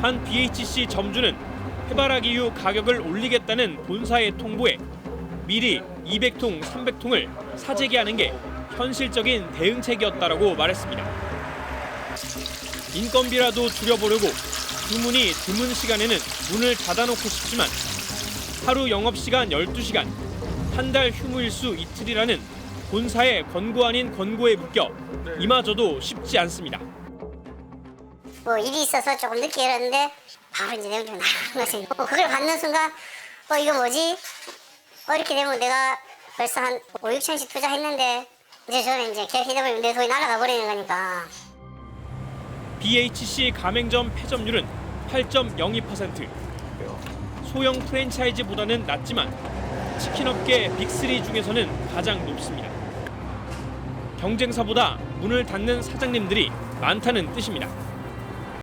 한 BHC 점주는 해바라기 유 가격을 올리겠다는 본사의 통보에 미리 200통, 300통을 사재기하는 게 현실적인 대응책이었다라고 말했습니다. 인건비라도 줄여보려고 주문이 드문 시간에는 문을 닫아놓고 싶지만 하루 영업시간 12시간, 한 달 휴무일수 이틀이라는 본사의 권고 아닌 권고에 묶여 이마저도 쉽지 않습니다. 뭐 일이 있어서 조금 늦게 일었는데 바로 이제 내용 좀 나가는 거지. 어, 그걸 받는 순간 어 이거 뭐지? 어 이렇게 되면 내가 벌써 한 5, 6천씩 투자했는데 이제 저는 이제 계획하다 보면 내 돈이 날아가 버리는 거니까 BHC 가맹점 폐점률은 8.02%. 소형 프랜차이즈보다는 낮지만 치킨업계 빅3 중에서는 가장 높습니다. 경쟁사보다 문을 닫는 사장님들이 많다는 뜻입니다.